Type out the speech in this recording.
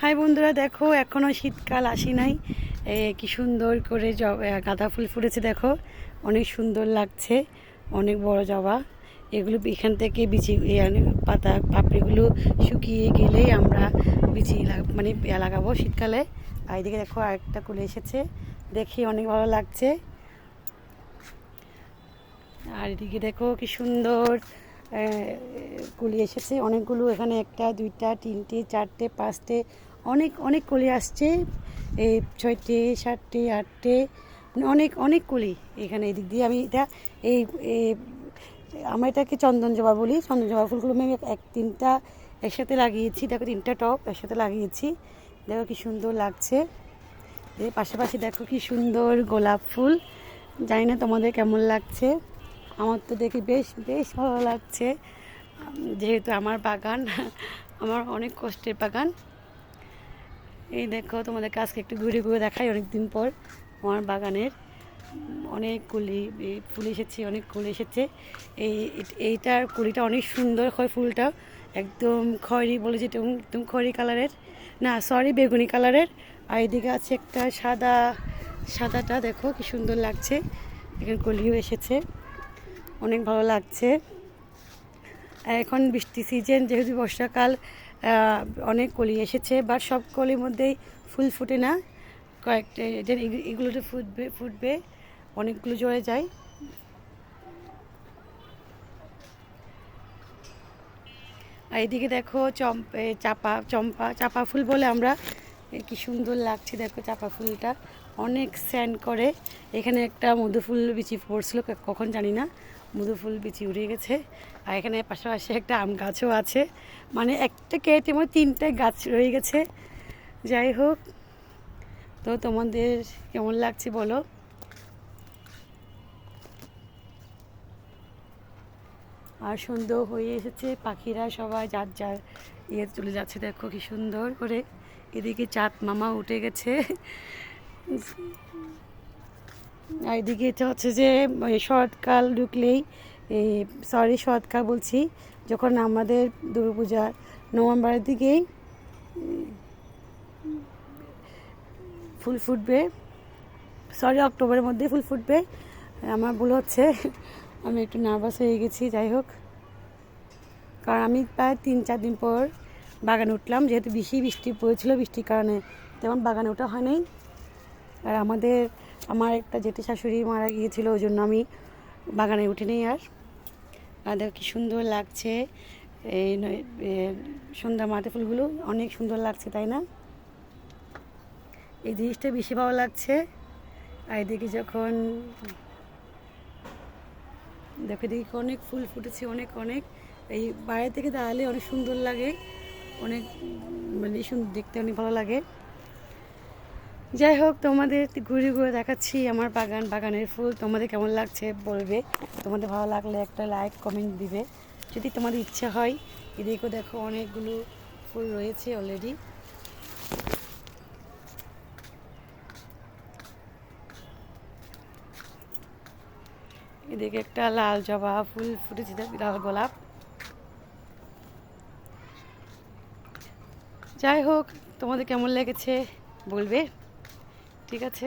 High বন্ধুরা, দেখো এখনও শীতকাল আসি নাই। কি সুন্দর করে গাঁদা ফুল ফুটেছে, দেখো। অনেক সুন্দর লাগছে, অনেক বড় জবা। এগুলো এখান থেকে বিচি পাতা, পাপড়িগুলো শুকিয়ে গেলেই আমরা বিচি মানে লাগাবো শীতকালে। আর এদিকে দেখো, আরেকটা কুলে এসেছে। দেখি অনেক ভালো লাগছে। আর এদিকে দেখো, কি সুন্দর কলি এসেছে। অনেকগুলো এখানে একটা, দুইটা, তিনটে, চারটে, পাঁচটে, অনেক অনেক কলি আসছে। এই ছয়টে, সাতটে, আটটে মানে অনেক অনেক কলি এখানে এদিক দিয়ে। আমি এটা এই আমরা এটাকে চন্দন জবা বলি। চন্দন জবা ফুলগুলো আমি এক তিনটা একসাথে লাগিয়েছি। দেখো তিনটা টপ একসাথে লাগিয়েছি। দেখো কি সুন্দর লাগছে। পাশাপাশি দেখো কি সুন্দর গোলাপ ফুল। জানি না তোমাদের কেমন লাগছে। আমার তো দেখে বেশ বেশ ভালো লাগছে। যেহেতু আমার বাগান, আমার অনেক কষ্টের বাগান। এই দেখো তোমাদের কাছকে একটু ঘুরে ঘুরে দেখাই অনেকদিন পর আমার বাগানের। অনেক কুলি ফুল এসেছে, অনেক কুল এসেছে। এই, এইটার কুলিটা অনেক সুন্দর হয় ফুলটা। একদম খয়েরি বলে যেটা, একদম খয়েরি কালারের। না, সরি, বেগুনি কালারের। আর এদিকে আছে একটা সাদা, সাদাটা দেখো, কি সুন্দর লাগছে। এখানে কলিও এসেছে। অনেক ভালো লাগছে। এখন বৃষ্টি সিজন, যেহেতু বর্ষাকাল অনেক কলি এসেছে বাট সব কলির মধ্যেই ফুল ফুটে না। কয়েকটা এগুলোতে ফুটবে ফুটবে, অনেকগুলো জড়ে যায়। আর এদিকে দেখো চম্প চাপা চম্পা চাপা ফুল বলে আমরা কি সুন্দর লাগছে, দেখো চাপা ফুলটা। অনেক স্যান্ড করে। এখানে একটা মধু ফুল বিচি পড়ছিল কখন জানি না। মধু ফুল বিচি উড়ে গেছে। আর এখানে পাশাপাশি একটা আম গাছও আছে। মানে একটা কেটে আমার তিনটে গাছ রয়ে গেছে। যাই হোক, তো তোমাদের কেমন লাগছে বলো? আর সুন্দর হয়ে এসেছে, পাখিরা সবাই যার যার ইয়ে চলে যাচ্ছে, দেখো কি সুন্দর করে। এদিকে চাঁদ মামা উঠে গেছে। আর এদিকে এটা হচ্ছে যে শরৎকাল ঢুকলেই এই সরি শরৎকাল বলছি, যখন আমাদের দুর্গাপূজা নভেম্বরের দিকেই, ফুল ফুটবে সরি অক্টোবরের মধ্যে ফুল ফুটবে। আমার ভুল হচ্ছে, আমি একটু নার্ভাস হয়ে গেছি, যাই হোক। কারণ আমি প্রায় তিন চার দিন পর বাগানে উঠলাম, যেহেতু বেশি বৃষ্টি পড়েছিল, বৃষ্টির কারণে তেমন বাগানে ওঠা হয় নাই আর আমাদের, আমার একটা জেঠি শাশুড়ি মারা গিয়েছিল ওই জন্য আমি বাগানে উঠিনি আর আর। দেখো কি সুন্দর লাগছে। এই সন্ধ্যা মাঠে ফুলগুলো অনেক সুন্দর লাগছে, তাই না? এই জিনিসটা বেশি ভালো লাগছে। আর এদিকে যখন, দেখো এদিকে অনেক ফুল ফুটেছে, অনেক অনেক। এই বাইরে থেকে দাঁড়ালে অনেক সুন্দর লাগে, অনেক মানে দেখতে অনেক ভালো লাগে। যাই হোক, তোমাদের ঘুরে ঘুরে দেখাচ্ছি আমার বাগান, বাগানের ফুল। তোমাদের কেমন লাগছে বলবে? তোমাদের ভালো লাগলে একটা লাইক, কমেন্ট দিবে। যদি তোমাদের ইচ্ছা হয় এদিকেও দেখো অনেকগুলো ফুল রয়েছে অলরেডি এদিকে একটা লাল জবা ফুল ফুটেছে লাল গোলাপ। যাই হোক, তোমাদের কেমন লেগেছে বলবে? ঠিক আছে?